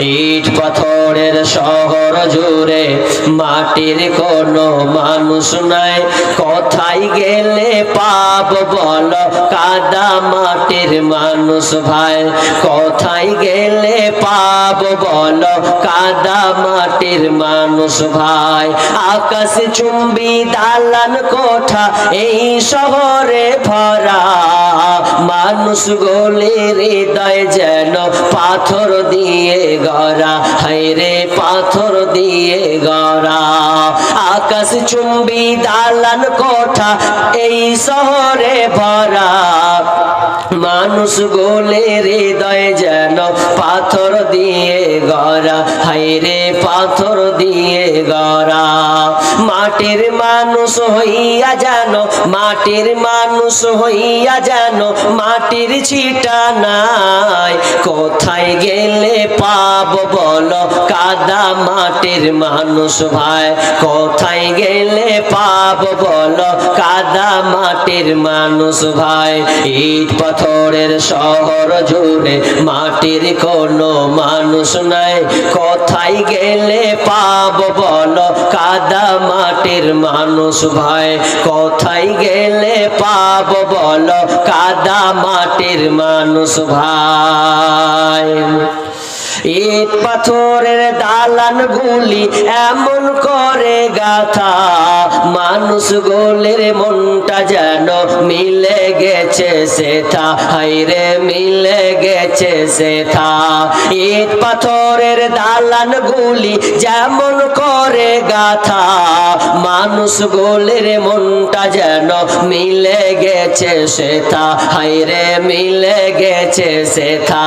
ইট পাথরের শহর জুড়ে মাটির কোনো মানুষ নাই। কোথায় গেলে পাব বল? কাদা মাটির মানুষ ভাই। কোথায় গেলে পাব বল? কাদা মাটির মানুষ ভাই। আকাশ চুম্বি দালান কোঠা, এই শহরে ভরা। মানুষ গোলে হৃদয় যেন পাথর দিয়ে গড়া। হাইরে পাথর দিয়ে গড়া। আকাশ চুম্বি দালান কোঠা এই শহরে ভরা। মানুষ গোলে হৃদয় যেন পাথর দিয়ে গড়া। হাইরে পাথর দিয়ে গড়া। মাটির মানুষ হইয়া যেন, মাটির মানুষ হইয়া যেন, মাটির ছিটা নাই। কোথায় গেলে পাব বলো, কাদা মাটির মানুষ ভাই। কোথায় গেলে পাব বলো, কাদা মাটির মানুষ ভাই। ইট পাথরের শহর জুড়ে মাটির কোনো মানুষ নাই। কোথায় গেলে পাব বলো কাদা মাটির মানুষ ভাই কোথায় গেলে পাব বলো কাদা মাটির মানুষ ভাই ইট পাথরের দালান গুলি এমন করে গাথা। মানুষ গোলের মনটা যেন মিলে গেছে সেথা। হাইরে মিলে গেছে সেথা। ইট পাথরের দালান গুলি যেমন করে গাথা। মানুষ গোলের মনটা যেন মিলে গেছে সেথা। হাইরে মিলে গেছে সেথা।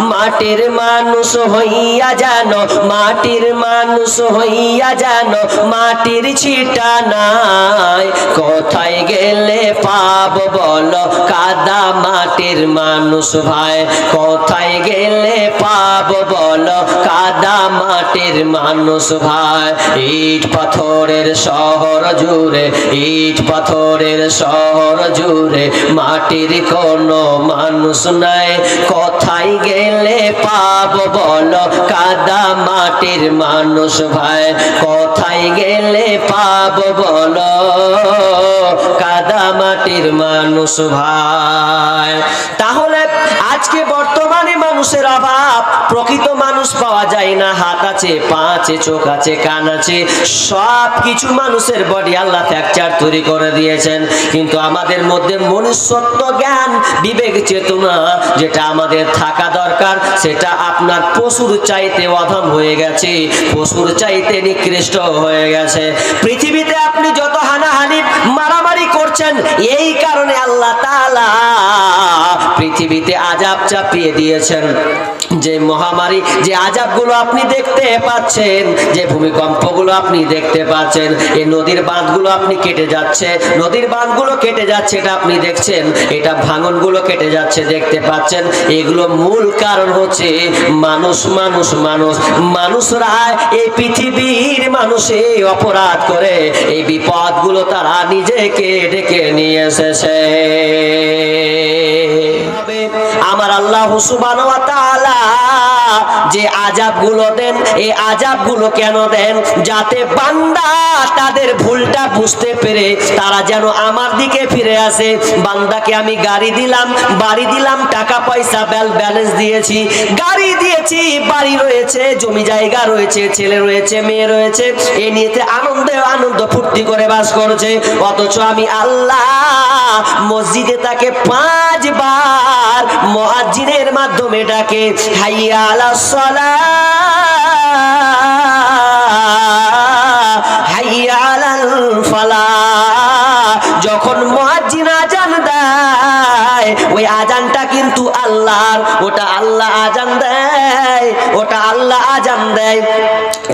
মাটির মানুষ হইয়া যেন, মাটির মানুষ হইয়া যেন, মাটির ছিটা নাই। কোথায় গেলে পাব বলো, কাদা মাটির মানুষ ভাই। কোথায় গেলে পাব বলো, কাদা মাটির মানুষ ভাই। ইট পাথরের শহর জুড়ে, ইট পাথরের শহর জুড়ে, মাটির কোনো মানুষ নাই। কোথায় গেলে পাব বলো কাদা মাটির মানুষ ভাই কোথায় গেলে পাব বলো? কাদা মাটির মানুষ ভাই। তাহলে আজকে বর্তমানে মানুষের অভাব। প্রকৃত মানুষ পাওয়া যায় না। হাত আছে, পা আছে, চোখ আছে, কান আছে। সব কিছু মানুষের বডি আল্লাহ ফ্র্যাকচার তৈরি করে দিয়েছেন। কিন্তু আমাদের মধ্যে মনুষ্যত্ব জ্ঞান বিবেক চেতনা যেটা আমাদের থাকা দরকার, সেটা আপনার পশুর চাইতে অধম হয়ে গেছে। পশুর চাইতে নিকৃষ্ট হয়ে গেছে। পৃথিবীতে আপনি যত হানাহানি, মারামারি করছেন, এই কারণে আল্লাহ তাআলা পৃথিবীতে আজাব চাপিয়ে দিয়েছেন। যে মহামারী, যে আজাবগুলো আপনি দেখতে পাচ্ছেন, যে ভূমিকম্পগুলো আপনি দেখতে পাচ্ছেন, এই নদীর বাঁধগুলো আপনি কেটে যাচ্ছে, নদীর বাঁধগুলো কেটে যাচ্ছে, এটা আপনি দেখছেন, এটা ভাঙনগুলো কেটে যাচ্ছে, দেখতে পাচ্ছেন, এগুলো মূল কারণ হচ্ছে মানুষ মানুষ মানুষ, মানুষরা এই পৃথিবীর মানুষে অপরাধ করে, এই বিপদগুলো তারা নিজেকে ডেকে নিয়ে এসেছে। আমার আল্লাহ হুসুবান যে আজাবগুলো দেন, এই আজাবগুলো কেন দেন? যাতে বান্দা তাদের ভুলটা বুঝতে পেরে তারা যেন আমার দিকে ফিরে আসে। বান্দাকে আমি গাড়ি দিলাম, বাড়ি দিলাম, টাকা পয়সা ব্যাল ব্যালেন্স দিয়েছি। গাড়ি দিয়েছি বাড়ি রয়েছে, জমি জায়গা রয়েছে, ছেলে রয়েছে, মেয়ে রয়েছে। এ নিয়েতে আনন্দে আনন্দ ফুর্তি করে বাস করছে। অথচ আমি আল্লাহ মসজিদে তাকে পাঁচবার মহাজিনের মাধ্যমে ডাকে, হাইয়া আলা হাইয়া আলাল ফালাহ। যখন আজান ওই আজানটা কিন্তু আল্লাহর। ওটা আল্লাহ আজান দেয়। ওটা আল্লাহ আজান দেয়।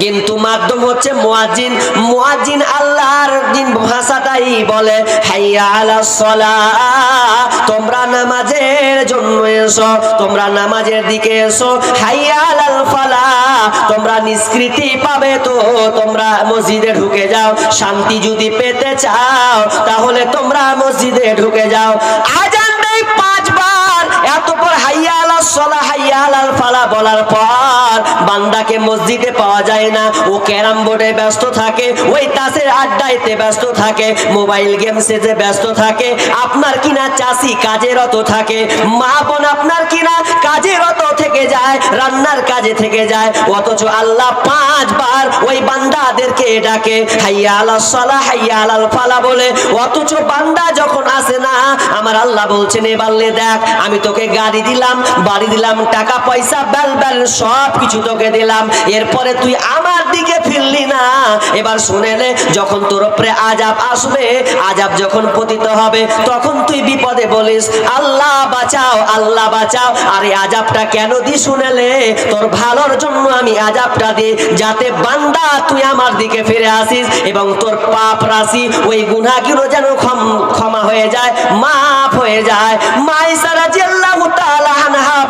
কিন্তু মাধ্যম হচ্ছে মুয়াজ্জিন। মুয়াজ্জিন আল্লাহর দিন ভাষাটাই বলে, হাইয়া আলা সলাহ। তোমরা নামাজের জন্য এসো, তোমরা নামাজের দিকে এসো। হাইয়া আলাল ফালাহ। তোমরা নিষ্কৃতি পাবে তো, তোমরা মসজিদে ঢুকে যাও। শান্তি যদি পেতে চাও, তাহলে তোমরা মসজিদে ঢুকে যাও। আজান দেয় উপর হাইয়া আপনার কিনা চাষি থাকে, মা বোন আপনার কিনা থেকে যায়, রান্নার কাজে থেকে যায়, অথচ আল্লাহ পাঁচবার ওই বান্দাদেরকে ডাকে, হাইয়া আলা সলা, হাইয়া আলাল ফালা বলে, অথচ বান্দা যখন আসে না, আমার আল্লাহ বলছেন এবারলে দেখ, আমি তোকে গাড়ি দিলাম, বাড়ি দিলাম, টাকা পয়সা বেল বেল সব কিছু তোকে দিলাম। এরপরে তুই আমার দিকে ফিরলি না। এবার শুনে নে, যখন তোর উপরে আজাব আসবে আজাব যখন পতিত হবে, তখন তুই বিপদে বলিস, আল্লাহ বাঁচাও আল্লাহ বাঁচাও। আরে আজাবটা কেন দি শুনেলে তোর ভালোর জন্য আমি আজাবটা দিই, যাতে বান্দা তুই আমার দিকে ফিরে আসিস এবং তোর পাপ রাশি ওই গুনাহগুলো যেন ক্ষম- হয়ে যায়, মাফ হয়ে যায়। মাইসা রাদিয়াল্লাহু তাআলা আনহা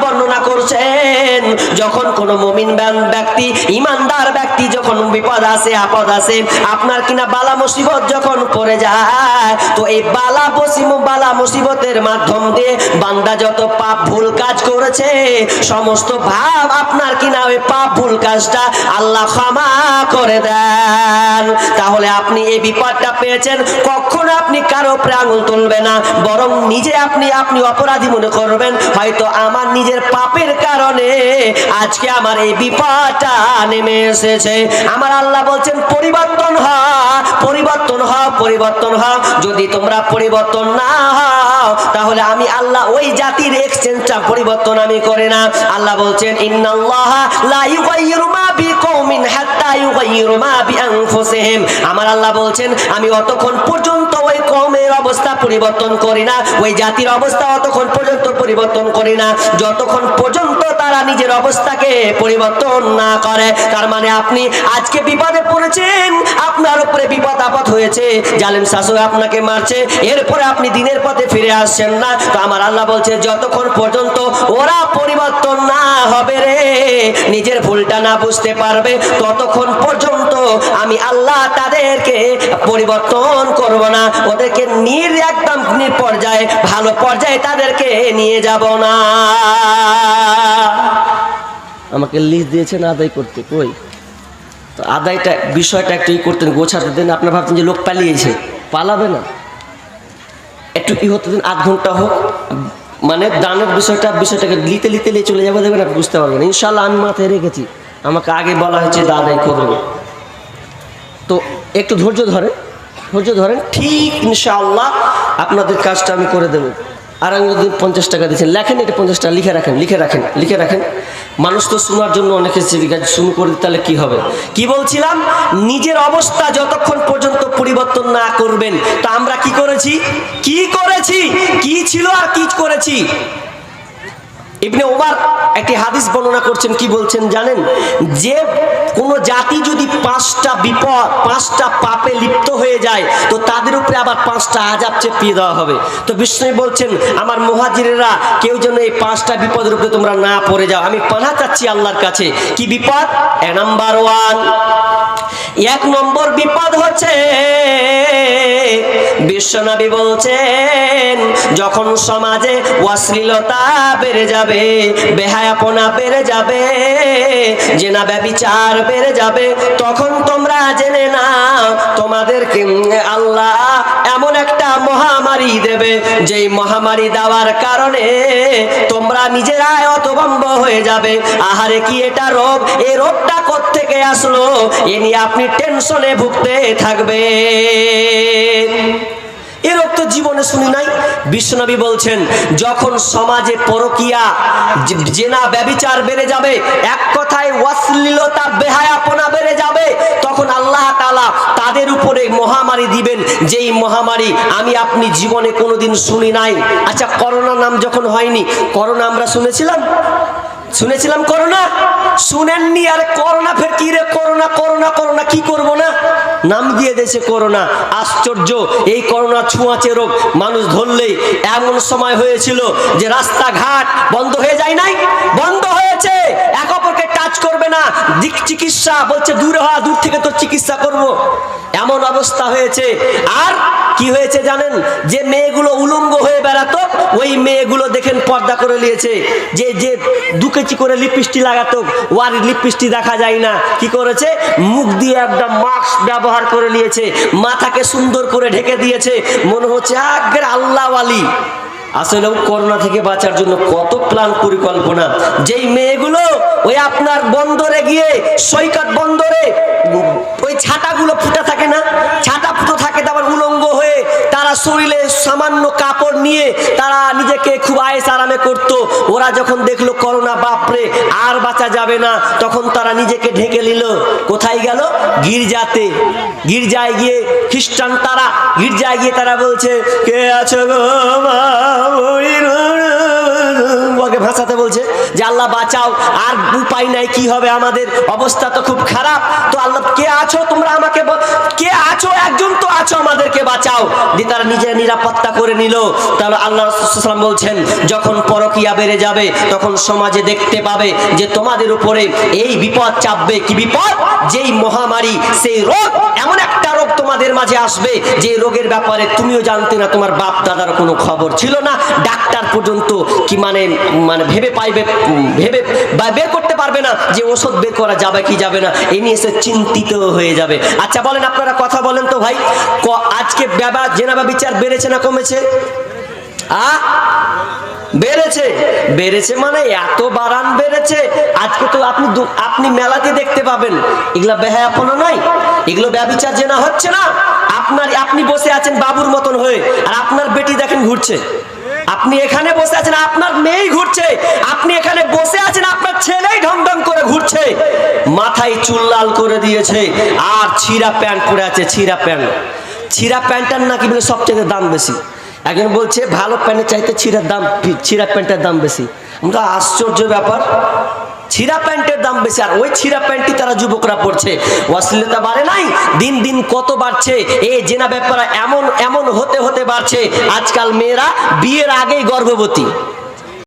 বর্ণনা করছেন, যখন কোন মুমিন ব্যক্তি, ইমানদার ব্যক্তি যখন বিপদ আসে, আপদ আসে, আপনার কিনা বালা মুসিবত যখন পড়ে যায় তো এই বালা বসিম, বালা মুসিবতের মাধ্যম দিয়ে বান্দা যত পাপ ভুল কাজ করেছে, সমস্ত ভাব আপনার কিনা ওই পাপ ভুল কাজটা আল্লাহ ক্ষমা করে দেন। তাহলে আপনি এই বিপদটা পেয়েছেন আপনি কারও তুলবে না, বরং নিজে আপনি আপনি অপরাধী মনে করবেন, হয়তো আমার নিজের পাপের কারণে আজকে আমার এই বিপদটা নেমে এসেছে। আমার আল্লাহ বলছেন, পরিবর্তন হ পরিবর্তন হও পরিবর্তন হও। যদি তোমরা পরিবর্তন না হও, তাহলে আমি আল্লাহ ওই জাতির এক্সচেঞ্জটা পরিবর্তন আমি করে না। আল্লাহ বলছেন, ইন্নাল্লাহ লা ইউগাইয়িরু মা বিকৌমিন হাত্তা ইউগাইয়িরু মা বিআনফুসিহিম। আমার আল্লাহ বলছেন, আমি অতক্ষণ পর্যন্ত ওই কওমের অবস্থা পরিবর্তন করি না। ওই জাতির অবস্থা অতক্ষণ পর্যন্ত পরিবর্তন করি না। যতক্ষণ পর্যন্ত তারা নিজের অবস্থাকে পরিবর্তন না করে, তার মানে আপনি আজকে বিপদে পড়েছেন, আপনার উপরে বিপদ আপদ হয়েছে। জালেম শাসক আপনাকে মারছে, এরপরে আপনি দিনের পথে ফিরে আসছেন না। তো আমার আল্লাহ বলছে, যতক্ষণ পর্যন্ত ওরা পরিবর্তন না হবে রে, নিজের ভুলটা না বুঝতে পারবে, ততক্ষণ পর্যন্ত আমি আল্লাহ তাদেরকে পরিবর্তন করব না। ওদেরকে নির একদম পর্যায়ে, ভালো পর্যায়ে তাদেরকে নিয়ে যাব না। আমাকে লিস্ট দিয়েছেন আদায় করতে, কই? তো আদায়টা, বিষয়টা একটু ই করতেন, গোছাতে দেন, আপনার ভাবতেন যে লোক পালিয়েছে, পালাবে না। একটু ই হতে দিন, আধ ঘণ্টা হোক মানে দানের বিষয়টা, বিষয়টাকে লিতে লিতে লিয়ে চলে যাবে দেবেন আপনি বুঝতে পারবেন ইনশাল্লাহ আমি মাথায় রেখেছি, আমাকে আগে বলা হয়েছে দাদাই করবে। তো একটু ধৈর্য ধরেন ধৈর্য ধরেন, ঠিক ইনশাআল্লাহ আপনাদের কাজটা আমি করে দেবো। আর আমি যদি পঞ্চাশ টাকা দিচ্ছেন লেখেন এটা পঞ্চাশ টাকা, লিখে রাখেন লিখে রাখেন লিখে রাখেন। মানুষ তো শোনার জন্য অনেকে শুরু করে তাহলে কি হবে? কি বলছিলাম? নিজের অবস্থা যতক্ষণ পর্যন্ত পরিবর্তন না করবেন, তা আমরা কি করেছি? কি করেছি? কি ছিল আর কি করেছি? ইবনে ওমর একটি হাদিস বর্ণনা করছেন, কি বলছেন জানেন? যে কোন জাতি যদি পাঁচটা বিপদ, পাঁচটা পাপে লিপ্ত হয়ে যায়, তো তাদের উপরে আবার পাঁচটা আজাব চেপিয়ে দেওয়া হবে। তো বিষ্ণু বলছেন, আমার মুহাজিরেরা, কেউ যেন এই পাঁচটা বিপদের উপরে তোমরা না পড়ে যাও। আমি পানা চাচ্ছি আল্লাহর কাছে। কি বিপদ? Number one. এক নম্বর বিপদ হচ্ছে, বিশ্বনবী বলছেন, যখন সমাজে অশ্লীলতা বেড়ে যাবে, বেহায়াপনা বেড়ে যাবে, জেনা ব্যবিচার বেড়ে যাবে, তখন তোমরা জেনে নাও, তোমাদেরকে আল্লাহ এমন একটা মহামারী দেবে, যেই মহামারী দেওয়ার কারণে তোমরা নিজেরাই অতবম্ব হয়ে যাবে। আহারে কি এটা রোগ? এই রোগটা থেকে আসলো? এ নিয়ে আপনি টেনশনে ভুগতে থাকবেন এরকম তো জীবনে শুনি নাই। বিশ্বনবী বলছেন, যখন সমাজে পরকিয়া জেনা ব্যবিচার বেড়ে যাবে, এক কথায় অশ্লীলতা, বেহায়াপনা বেড়ে যাবে, তখন আল্লাহ তাআলা তাদের উপরে মহামারী দিবেন। যেই মহামারী আমি আপনি জীবনে কোনোদিন শুনি নাই। আচ্ছা করোনা নাম যখন হয়নি, করোনা আমরা শুনেছিলাম? শুনেছিলাম করোনা? শুনেননি, আর করোনা ফের কি রে করোনা করোনা করোনা, কি করব না? নাম দিয়ে দিয়েছে করোনা। আশ্চর্য, এই করোনা ছুঁয়াচে রোগ মানুষ ধরলেই এমন সময় হয়েছিল যে রাস্তাঘাট বন্ধ হয়ে যায় নাই? বন্ধ হয়েছে। এক অপরকে টাচ করবে না। দিক চিকিৎসা বলছে, দূরে হওয়া দূর থেকে তো চিকিৎসা করব। এমন অবস্থা হয়েছে। আর কি হয়েছে জানেন? যে মেয়েগুলো উলঙ্গ হয়ে বেড়াতো ওই মেয়েগুলো দেখেন পর্দা করে নিয়েছে। যে যে দু কেজি করে লিপস্টিক লাগাতো, ওয়ার লিপস্টিক দেখা যায় না। কি করেছে? মুখ দিয়ে একটা মাস্ক ব্যবহার করে নিয়েছে। মাথাকে সুন্দর করে ঢেকে দিয়েছে। মনে হচ্ছে আগের আল্লাহওয়ালি। আসলে করোনা থেকে বাঁচার জন্য কত প্ল্যান পরিকল্পনা। যেই মেয়েগুলো ওই আপনার বন্দরে গিয়ে, সৈকত বন্দরে, ওই ছাতাগুলো ফুটে থাকে না? ছাতা ফুটো থাকে, তারপর উলঙ্গ হয়ে তারা শরীরে সামান্য কাপড় নিয়ে তারা নিজেকে খুব আয়েস আরামে করত। ওরা যখন দেখল করোনা, বাপরে, আর বাঁচা যাবে না, তখন তারা নিজেকে ঢেকে নিল। কোথায় গেল? গির্জাতে। গির্জায় গিয়ে খ্রিস্টান তারা, গির্জায় গিয়ে তারা বলছে, কে আছো গো মা যে আল্লাহ বাঁচাও, আর উপায় নাই, কি হবে আমাদের? অবস্থা তো খুব খারাপ। তো আল্লাহ, কে আছো তোমরা আমাকে কে আছো? একজন তো আছো আমাদেরকে বাঁচাও। দিয়ে তারা নিজের নিরাপত্তা করে নিল। তাহলে আল্লাহ রসুলাম বলছেন, যখন পরকিয়া বেড়ে যাবে, তখন সমাজে দেখতে পাবে যে তোমাদের উপরে এই বিপদ চাপবে। কি বিপদ? যেই মহামারী, সেই রোগ, এমন একটা মাঝে আসবে যে রোগের ব্যাপারে তুমিও জানতে না, তোমার বাপ দাদার কোনো খবর ছিল না। ডাক্তার পর্যন্ত কি মানে মানে ভেবে পাইবে ভেবে বের করতে পারবে না যে ওষুধ বের করা যাবে কি যাবে না, এ নিয়ে সে চিন্তিত হয়ে যাবে। আচ্ছা বলেন আপনারা কথা বলেন তো ভাই। আজকে ব্যাবা জেনাবা বিচার বেড়েছে না কমেছে? আ? বেড়েছে। বেড়েছে মানে এত বাড়ান বেড়েছে। আজকে তো আপনি আপনি মেলাতে দেখতে পাবেন। এগুলা বেহায়াপনা নাই। এগুলো ব্যবচার জেনা হচ্ছে না। আপনার, আপনি বসে আছেন বাবুর মতন হয়ে। আর আপনার বেটি দেখেন ঘুরছে। আপনি এখানে বসে আছেন, আপনার মেয়েই ঘুরছে। আপনি এখানে বসে আছেন, আপনার ছেলেই ঢং করে ঘুরছে। মাথায় চুল লাল করে দিয়েছে। আর ছিঁড়া প্যান্ট পরে আছে, ছিঁড়া প্যান্ট। ছিঁড়া প্যান্টটার নাকি বলে সবচেয়ে দাম বেশি। একজন বলছে, ভালো প্যান্টের চাইতে ছিঁড়ার দাম ছিঁড়া প্যান্টের দাম বেশি। আমরা আশ্চর্য ব্যাপার। ছিঁড়া প্যান্টের দাম বেশি, আর ওই ছিঁড়া প্যান্টই তারা যুবকরা পড়ছে অশ্লীলতা বাড়ে নাই, দিন দিন কত বাড়ছে। এই জেনা ব্যাপার এমন এমন হতে হতে বাড়ছে। আজকাল মেয়েরা বিয়ের আগেই গর্ভবতী।